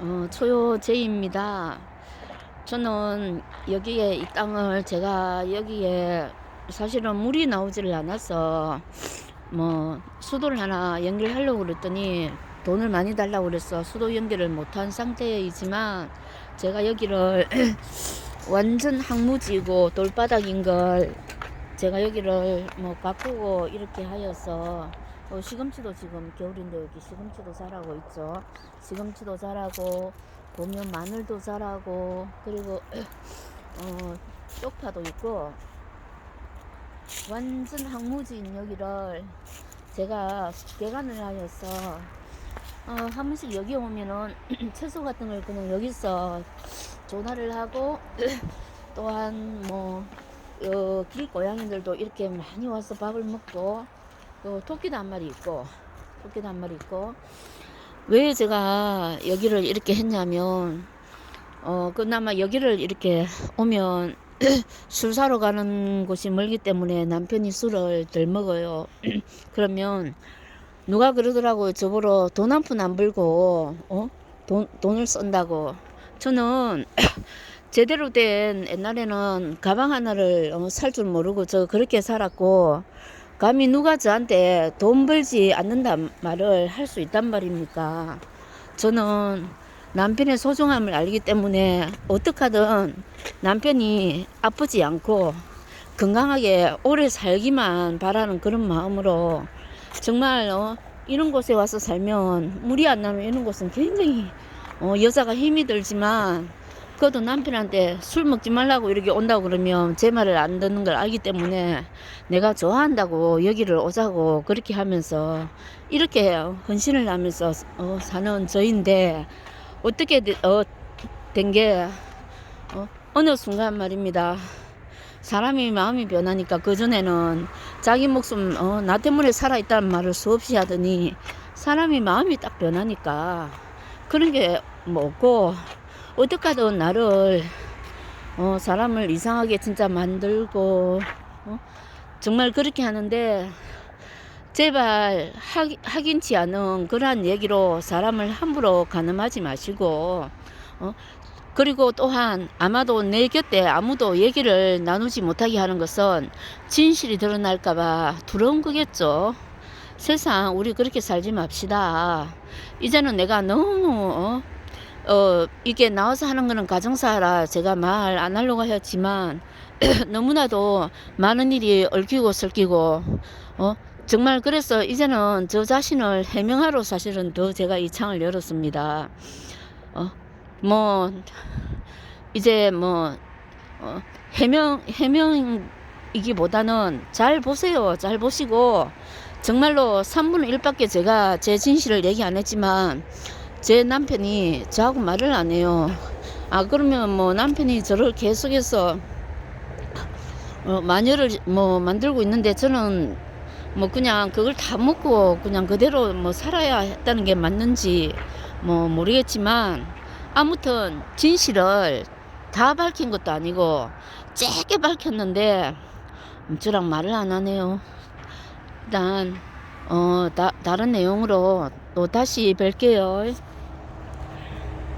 어, 초요제입니다. 저는 여기에 이 땅을 제가 여기에 사실은 물이 나오지를 않아서 뭐 수도를 하나 연결하려고 그랬더니 돈을 많이 달라고 그래서 수도 연결을 못한 상태이지만 제가 여기를 완전 항무지고 돌바닥인 걸 제가 여기를 뭐 가꾸고 이렇게 하여서 어, 시금치도 지금 겨울인데 여기 시금치도 자라고 있죠. 시금치도 자라고 보면 마늘도 자라고 그리고 어, 쪽파도 있고 완전 항무지인 여기를 제가 개간을 하여서 어, 한 번씩 여기 오면은 채소 같은 걸 그냥 여기서 조달을 하고 또한 뭐 어, 길고양이들도 이렇게 많이 와서 밥을 먹고 또 토끼도 한 마리 있고 토끼도 한 마리 있고 왜 제가 여기를 이렇게 했냐면 어 그나마 여기를 이렇게 오면 술 사러 가는 곳이 멀기 때문에 남편이 술을 덜 먹어요. 그러면 누가 그러더라고요. 저보러 돈 한 푼 안 벌고 어? 돈 돈을 쓴다고. 저는 제대로 된 옛날에는 가방 하나를 어, 살줄 모르고 저 그렇게 살았고 감히 누가 저한테 돈 벌지 않는다 말을 할 수 있단 말입니까? 저는 남편의 소중함을 알기 때문에 어떻게 하든 남편이 아프지 않고 건강하게 오래 살기만 바라는 그런 마음으로 정말 어, 이런 곳에 와서 살면 물이 안 나면 이런 곳은 굉장히 어, 여자가 힘이 들지만 그래도 남편한테 술 먹지 말라고 이렇게 온다고 그러면 제 말을 안 듣는 걸 알기 때문에 내가 좋아한다고 여기를 오자고 그렇게 하면서 이렇게 헌신을 하면서 어, 사는 저인데 어떻게 어, 된게 어, 어느 순간 말입니다. 사람이 마음이 변하니까 그전에는 자기 목숨 어, 나 때문에 살아있다는 말을 수없이 하더니 사람이 마음이 딱 변하니까 그런 게 뭐 없고 어떻게 하든 나를 어, 사람을 이상하게 진짜 만들고 어? 정말 그렇게 하는데 제발 하, 하긴치 않은 그러한 얘기로 사람을 함부로 가늠하지 마시고 어? 그리고 또한 아마도 내 곁에 아무도 얘기를 나누지 못하게 하는 것은 진실이 드러날까봐 두려운 거겠죠. 세상 우리 그렇게 살지 맙시다. 이제는 내가 너무 어, 어 이게 나와서 하는 거는 가정사라 제가 말 안 하려고 하였지만 너무나도 많은 일이 얽히고 설키고 어 정말 그래서 이제는 저 자신을 해명하러 사실은 더 제가 이 창을 열었습니다. 어, 뭐, 이제 뭐, 어, 해명, 해명이기보다는 잘 보세요. 잘 보시고, 정말로 3분의 1밖에 제가 제 진실을 얘기 안 했지만, 제 남편이 저하고 말을 안 해요. 아, 그러면 뭐 남편이 저를 계속해서, 어, 마녀를 뭐 만들고 있는데 저는 뭐 그냥 그걸 다 먹고 그냥 그대로 뭐 살아야 했다는 게 맞는지 뭐 모르겠지만 아무튼 진실을 다 밝힌 것도 아니고 짧게 밝혔는데 저랑 말을 안 하네요. 일단 어 다, 다른 내용으로 또 다시 뵐게요.